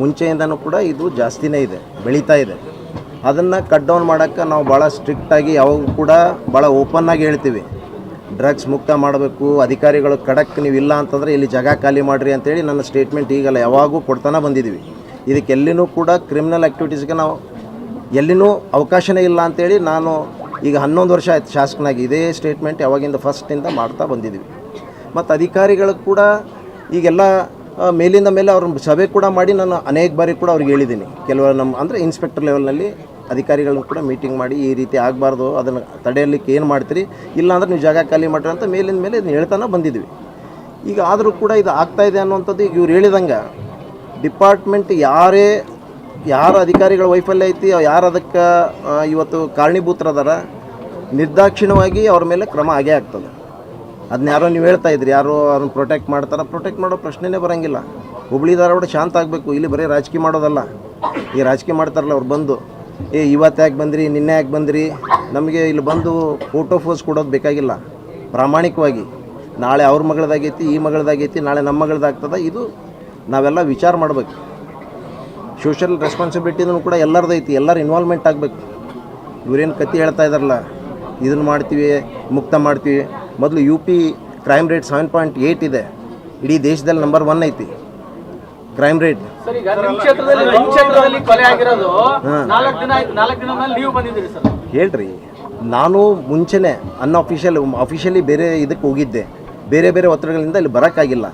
ಮುಂಚೆಯಿಂದನೂ ಕೂಡ ಇದು ಜಾಸ್ತಿನೇ ಇದೆ, ಬೆಳೀತಾ ಇದೆ. ಅದನ್ನು ಕಟ್ ಡೌನ್ ಮಾಡೋಕ್ಕೆ ನಾವು ಭಾಳ ಸ್ಟ್ರಿಕ್ಟಾಗಿ ಯಾವಾಗೂ ಕೂಡ ಭಾಳ ಓಪನ್ನಾಗಿ ಹೇಳ್ತೀವಿ. ಡ್ರಗ್ಸ್ ಮುಕ್ತ ಮಾಡಬೇಕು, ಅಧಿಕಾರಿಗಳು ಖಡಕ್ ನೀವು ಇಲ್ಲ ಅಂತಂದರೆ ಇಲ್ಲಿ ಜಾಗ ಖಾಲಿ ಮಾಡಿರಿ ಅಂತೇಳಿ ನನ್ನ ಸ್ಟೇಟ್ಮೆಂಟ್ ಈಗಲ್ಲ ಯಾವಾಗೂ ಕೊಡ್ತಾನೆ ಬಂದಿದ್ದೀವಿ. ಇದಕ್ಕೆ ಎಲ್ಲಿನೂ ಕೂಡ ಕ್ರಿಮಿನಲ್ ಆ್ಯಕ್ಟಿವಿಟೀಸ್ಗೆ ನಾವು ಎಲ್ಲಿನೂ ಅವಕಾಶನೇ ಇಲ್ಲ ಅಂತೇಳಿ ನಾನು ಈಗ ಹನ್ನೊಂದು ವರ್ಷ ಆಯ್ತು ಶಾಸಕನಾಗಿ ಇದೇ ಸ್ಟೇಟ್ಮೆಂಟ್ ಯಾವಾಗಿಂದ ಫಸ್ಟಿಂದ ಮಾಡ್ತಾ ಬಂದಿದ್ದೀವಿ. ಮತ್ತು ಅಧಿಕಾರಿಗಳು ಕೂಡ ಈಗೆಲ್ಲ ಮೇಲಿಂದ ಮೇಲೆ ಅವ್ರ ಸಭೆ ಕೂಡ ಮಾಡಿ ನಾನು ಅನೇಕ ಬಾರಿ ಕೂಡ ಅವ್ರಿಗೆ ಹೇಳಿದ್ದೀನಿ. ಕೆಲವರು ನಮ್ಮ, ಅಂದರೆ ಇನ್ಸ್ಪೆಕ್ಟರ್ ಲೆವೆಲ್ನಲ್ಲಿ ಅಧಿಕಾರಿಗಳನ್ನ ಕೂಡ ಮೀಟಿಂಗ್ ಮಾಡಿ ಈ ರೀತಿ ಆಗಬಾರ್ದು, ಅದನ್ನು ತಡೆಯಲಿಕ್ಕೆ ಏನು ಮಾಡ್ತೀರಿ? ಇಲ್ಲಾಂದ್ರೆ ನೀವು ಜಾಗ ಖಾಲಿ ಮಾಡ್ರಿ ಅಂತ ಮೇಲಿಂದ ಮೇಲೆ ಇದನ್ನ ಹೇಳ್ತಾನೆ ಬಂದಿದ್ವಿ. ಈಗ ಆದರೂ ಕೂಡ ಇದು ಆಗ್ತಾ ಇದೆ ಅನ್ನುವಂಥದ್ದು ಈಗ ಇವ್ರು ಹೇಳಿದಂಗೆ. ಡಿಪಾರ್ಟ್ಮೆಂಟ್ ಯಾರೇ, ಯಾರ ಅಧಿಕಾರಿಗಳ ವೈಫಲ್ಯ ಐತಿ, ಯಾರು ಅದಕ್ಕೆ ಇವತ್ತು ಕಾರಣೀಭೂತರದಾರ, ನಿರ್ದಾಕ್ಷಿಣ್ಯವಾಗಿ ಅವ್ರ ಮೇಲೆ ಕ್ರಮ ಆಗೇ ಆಗ್ತದೆ. ಅದನ್ನ ಯಾರೋ ನೀವು ಹೇಳ್ತಾ ಇದ್ರಿ, ಯಾರೋ ಅವ್ರನ್ನ ಪ್ರೊಟೆಕ್ಟ್ ಮಾಡ್ತಾರೆ ಪ್ರೊಟೆಕ್ಟ್ ಮಾಡೋ ಪ್ರಶ್ನೆನೇ ಬರೋಂಗಿಲ್ಲ. ಹುಬ್ಳಿ ಧಾರವಾಡ ಶಾಂತ ಆಗಬೇಕು, ಇಲ್ಲಿ ಬರೀ ರಾಜಕೀಯ ಮಾಡೋದಲ್ಲ. ಈ ರಾಜಕೀಯ ಮಾಡ್ತಾರಲ್ಲ ಅವ್ರು ಬಂದು. ಏ, ಇವತ್ತು ಯಾಕೆ ಬಂದ್ರಿ, ನಿನ್ನೆ ಯಾಕೆ ಬಂದ್ರಿ? ನಮಗೆ ಇಲ್ಲಿ ಬಂದು ಫೋಟೋ ಫೋಸ್ ಕೊಡೋದು ಬೇಕಾಗಿಲ್ಲ. ಪ್ರಾಮಾಣಿಕವಾಗಿ. ನಾಳೆ ಅವ್ರ ಮಗಳದಾಗೈತಿ, ಈ ಮಗಳದಾಗೈತಿ, ನಾಳೆ ನಮ್ಮ ಮಗಳದಾಗ್ತದ. ಇದು ನಾವೆಲ್ಲ ವಿಚಾರ ಮಾಡಬೇಕು. ಸೋಷಿಯಲ್ ರೆಸ್ಪಾನ್ಸಿಬಿಲಿಟಿನೂ ಕೂಡ ಎಲ್ಲರದ್ದು ಐತಿ, ಎಲ್ಲರೂ ಇನ್ವಾಲ್ವ್ಮೆಂಟ್ ಆಗಬೇಕು. ಇವರೇನು ಕತೆ ಹೇಳ್ತಾ ಇದಾರಲ್ಲ ಇದನ್ನು ಮಾಡ್ತೀವಿ, ಮುಕ್ತ ಮಾಡ್ತೀವಿ. ಮೊದಲು U P crime rate seven point eight ಇದೆ. ಇಡೀ ದೇಶದಲ್ಲಿ ನಂಬರ್ ಒನ್ ಐತಿ. ಕ್ರೈಮ್ ರೇಟ್ ಹೇಳ್ರಿ ನಾನು ಮುಂಚೆನೇ ಅನ್ಅಫಿಷಿಯಲ್ ಅಫಿಷಿಯಲಿ ಬೇರೆ ಇದಕ್ಕೆ ಹೋಗಿದ್ದೆ. ಬೇರೆ ಬೇರೆ ಒತ್ತಡಗಳಿಂದ ಇಲ್ಲಿ ಬರೋಕ್ಕಾಗಿಲ್ಲ.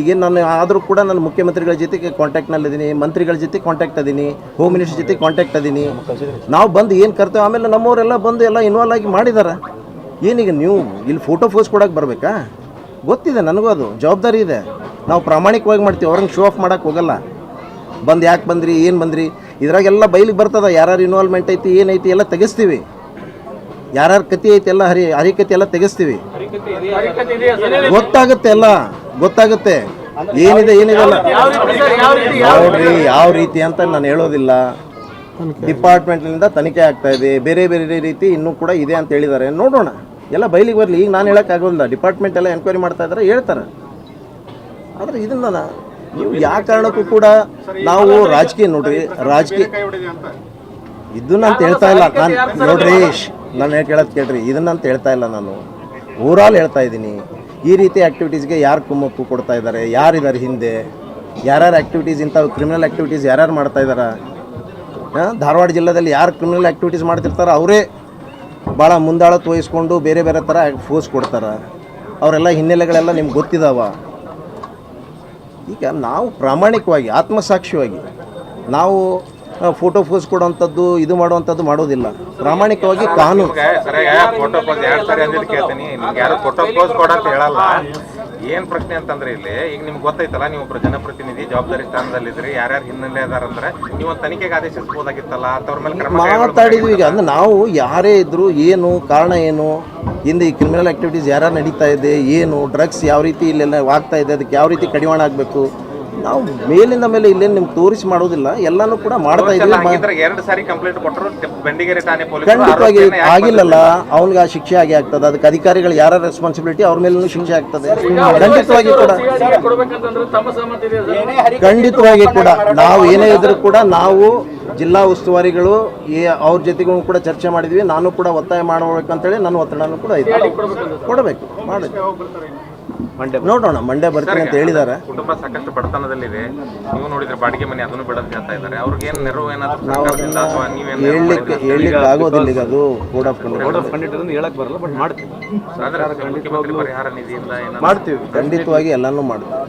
ಈಗೇನು ನಾನು ಆದರೂ ಕೂಡ ನಾನು ಮುಖ್ಯಮಂತ್ರಿಗಳ ಜೊತೆಗೆ ಕಾಂಟ್ಯಾಕ್ಟ್ನಲ್ಲಿದ್ದೀನಿ ಮಂತ್ರಿಗಳ ಜೊತೆ ಕಾಂಟ್ಯಾಕ್ಟ್ ಅದೀನಿ ಹೋಮ್ ಮಿನಿಸ್ಟರ್ ಜೊತೆ ಕಾಂಟ್ಯಾಕ್ಟ್ ಅದೀನಿ. ನಾವು ಬಂದು ಏನು ಕರ್ತೇವೆ ಆಮೇಲೆ ನಮ್ಮವರೆಲ್ಲ ಬಂದು ಎಲ್ಲ ಇನ್ವಾಲ್ವ್ ಆಗಿ ಮಾಡಿದ್ದಾರೆ ಏನೀಗ ನೀವು ಇಲ್ಲಿ ಫೋಟೋ ಫೋಸ್ ಕೊಡೋಕೆ ಬರಬೇಕಾ? ಗೊತ್ತಿದೆ ನನಗೂ ಅದು ಜವಾಬ್ದಾರಿ ಇದೆ. ನಾವು ಪ್ರಾಮಾಣಿಕವಾಗಿ ಮಾಡ್ತೀವಿ ಅವ್ರಂಗೆ ಶೋ ಆಫ್ ಮಾಡೋಕೆ ಹೋಗಲ್ಲ. ಬಂದು ಯಾಕೆ ಬಂದ್ರಿ ಏನು ಬಂದ್ರಿ? ಇದ್ರಾಗೆಲ್ಲ ಬೈಲಿಗೆ ಬರ್ತದ ಯಾರ್ಯಾರು ಇನ್ವಾಲ್ವ್ಮೆಂಟ್ ಐತಿ ಏನೈತಿ ಎಲ್ಲ ತೆಗೆಸ್ತೀವಿ. ಯಾರ್ಯಾರ ಕತಿ ಐತಿ ಎಲ್ಲ ಹರಿ ಕತಿ ಎಲ್ಲ ತೆಗೆಸ್ತೀವಿ. ಗೊತ್ತಾಗುತ್ತೆ ಎಲ್ಲ ಗೊತ್ತಾಗುತ್ತೆ. ಏನಿದೆ ಏನಿದೆಲ್ಲ ನೋಡ್ರಿ ಯಾವ ರೀತಿ ಅಂತ ನಾನು ಹೇಳೋದಿಲ್ಲ. ಡಿಪಾರ್ಟ್ಮೆಂಟ್ನಿಂದ ತನಿಖೆ ಆಗ್ತಾ ಇದೆ ಬೇರೆ ಬೇರೆ ರೀತಿ ಇನ್ನೂ ಕೂಡ ಇದೆ ಅಂತ ಹೇಳಿದ್ದಾರೆ. ನೋಡೋಣ. ಎಲ್ಲ ಬೈಲಿಗೆ ಬರಲಿ. ಈಗ ನಾನು ಹೇಳೋಕ್ಕಾಗೋದಿಲ್ಲ ಡಿಪಾರ್ಟ್ಮೆಂಟ್ ಎಲ್ಲ ಎನ್ಕ್ವೈರಿ ಮಾಡ್ತಾ ಇದ್ದಾರೆ ಹೇಳ್ತಾರೆ. ಆದರೆ ಇದನ್ನ ನೀವು ಯಾವ ಕಾರಣಕ್ಕೂ ಕೂಡ ನಾವು ರಾಜಕೀಯ ನೋಡ್ರಿ. ರಾಜಕೀಯ ಇದನ್ನ ಅಂತ ಹೇಳ್ತಾ ಇಲ್ಲ. ನಾನು ನೋಡ್ರಿ ನಾನು ಹೇಳೋದು ಕೇಳ್ರಿ. ಇದನ್ನ ಅಂತ ಹೇಳ್ತಾ ಇಲ್ಲ ನಾನು. ಓವರಾಲ್ ಹೇಳ್ತಾ ಇದ್ದೀನಿ. ಈ ರೀತಿ ಆ್ಯಕ್ಟಿವಿಟೀಸ್ಗೆ ಯಾರು ಕುಮ್ಮಕ್ಕು ಕೊಡ್ತಾ ಇದ್ದಾರೆ ಯಾರಿದ್ದಾರೆ ಹಿಂದೆ? ಯಾರ್ಯಾರು ಆ್ಯಕ್ಟಿವಿಟೀಸ್ ಇಂಥ ಕ್ರಿಮಿನಲ್ ಆ್ಯಕ್ಟಿವಿಟೀಸ್ ಯಾರ್ಯಾರು ಮಾಡ್ತಾ ಇದ್ದಾರೆ ಧಾರವಾಡ ಜಿಲ್ಲೆಯಲ್ಲಿ ಯಾರು ಕ್ರಿಮಿನಲ್ ಆಕ್ಟಿವಿಟೀಸ್ ಮಾಡ್ತಿರ್ತಾರೋ ಅವರೇ ಭಾಳ ಮುಂದಾಳತ್ತು ವಹಿಸ್ಕೊಂಡು ಬೇರೆ ಬೇರೆ ಥರ ಫೋಸ್ ಕೊಡ್ತಾರೆ. ಅವರೆಲ್ಲ ಹಿನ್ನೆಲೆಗಳೆಲ್ಲ ನಿಮ್ಗೆ ಗೊತ್ತಿದಾವ. ಈಗ ನಾವು ಪ್ರಾಮಾಣಿಕವಾಗಿ ಆತ್ಮಸಾಕ್ಷಿಯಾಗಿ ನಾವು ಫೋಟೋ ಫೋಸ್ ಕೊಡುವಂಥದ್ದು, ಇದು ಮಾಡುವಂಥದ್ದು ಮಾಡೋದಿಲ್ಲ. ಪ್ರಾಮಾಣಿಕವಾಗಿ ಕಾನೂನು. ಏನ್ ಪ್ರಶ್ನೆ ಅಂತಂದ್ರೆ ಇಲ್ಲಿ ಈಗ ನಿಮ್ಗೆ ಗೊತ್ತೈತಲ್ಲ ನೀವು ಒಬ್ರು ಜನಪ್ರತಿನಿಧಿ ಜವಾಬ್ದಾರಿ ಸ್ಥಾನದಲ್ಲಿದ್ರಿ ಯಾರ್ಯಾರು ಹಿನ್ನೆಲೆ ಅದಾರಂದ್ರೆ ನೀವು ತನಿಖೆಗೆ ಆದೇಶಿಸಬಹುದಾಗಿತ್ತಲ್ಲ ಅಂತವ್ರ ಮೇಲೆ ಮಾತಾಡಿದ್ವಿ ಈಗ ಅಂದ್ರೆ ನಾವು ಯಾರೇ ಇದ್ರು ಏನು ಕಾರಣ ಏನು ಹಿಂದೆ ಈ ಕ್ರಿಮಿನಲ್ ಆಕ್ಟಿವಿಟೀಸ್ ಯಾರು ನಡೀತಾ ಇದೆ ಏನು ಡ್ರಗ್ಸ್ ಯಾವ ರೀತಿ ಇಲ್ಲೆಲ್ಲ ಆಗ್ತಾ ಇದೆ ಅದಕ್ಕೆ ಯಾವ ರೀತಿ ಕಡಿವಾಣ ಆಗಬೇಕು ನಾವು ಮೇಲಿಂದ ಮೇಲೆ ಇಲ್ಲೇನು ನಿಮ್ಗೆ ತೋರಿಸಿ ಮಾಡೋದಿಲ್ಲ ಎಲ್ಲಾನು ಕೂಡ ಮಾಡ್ತಾ ಇದ್ದೀವಿ. ಎರಡು ಸಾರಿ ಕಂಪ್ಲೇಂಟ್ ಕೊಟ್ಟರು ಬೆಂಡಿಗೆರೆ ಠಾಣೆ ಖಂಡಿತವಾಗಿ ಆಗಿಲ್ಲಲ್ಲ ಅವ್ನಿಗೆ ಆ ಶಿಕ್ಷೆ ಆಗಿ ಆಗ್ತದೆ. ಅದಕ್ಕೆ ಅಧಿಕಾರಿಗಳು ಯಾರ ರೆಸ್ಪಾನ್ಸಿಬಿಲಿಟಿ ಅವ್ರ ಮೇಲೂ ಶಿಕ್ಷೆ ಆಗ್ತದೆ. ಖಂಡಿತವಾಗಿ ಕೂಡ ಖಂಡಿತವಾಗಿ ಕೂಡ ನಾವು ಏನೇ ಇದ್ರೂ ಕೂಡ ನಾವು ಜಿಲ್ಲಾ ಉಸ್ತುವಾರಿಗಳು ಈ ಅವ್ರ ಜೊತೆಗೂ ಕೂಡ ಚರ್ಚೆ ಮಾಡಿದ್ವಿ. ನಾನು ಕೂಡ ಒತ್ತಾಯ ಮಾಡಬೇಕಂತೇಳಿ ನನ್ನ ಒತ್ತಡನೂ ಕೂಡ ಇದೆ ಕೊಡಬೇಕು ಮಾಡಿ ನೋಡೋಣ ಮಂಡ್ಯ ಬರ್ತೀನಿ ಅಂತ ಹೇಳಿದ್ದಾರೆ ಕುಟುಂಬ ಸಾಕಷ್ಟು ಬಡತನದಲ್ಲಿದೆ. ನೀವು ನೋಡಿದ್ರೆ ಬಾಡಿಗೆ ಮನೆ ಅದನ್ನು ಬಿಡೋದು ಹೇಳ್ತಾ ಇದ್ದಾರೆ. ಅವ್ರಿಗೆ ಏನು ನೆರವು ಏನಾದ್ರು ಸರ್ಕಾರದಿಂದ ಅಥವಾ ನೀವೇನ್ ಹೇಳಲಿಕ್ಕೆ ಹೇಳಲಿಕ್ಕೆ ಆಗೋದಿಲ್ಲ ಈಗ ಅದು ಕೋಡ್ ಆಫ್ ಕಂಡಕ್ಟ್ ಆದ್ರೆ ಮುಖ್ಯಮಂತ್ರಿ ಪರಿಹಾರ ನಿಧಿಯಿಂದ ಮಾಡ್ತೀವಿ. ಖಂಡಿತವಾಗಿ ಎಲ್ಲನೂ ಮಾಡ್ತೀವಿ.